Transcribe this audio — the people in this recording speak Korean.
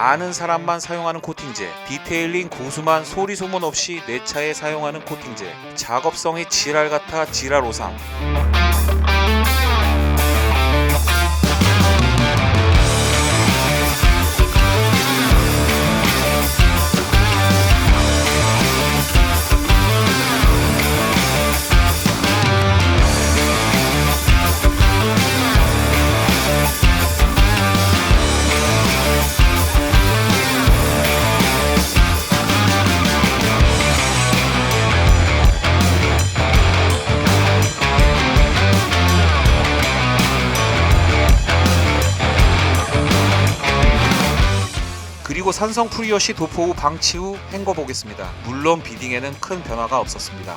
아는 사람만 사용하는 코팅제, 디테일링 고수만 소리 소문 없이 내 차에 사용하는 코팅제, 작업성이 지랄 같아 지랄 오상. 그리고 산성 프리워시 도포 후 방치 후 헹궈 보겠습니다. 물론 비딩에는 큰 변화가 없었습니다.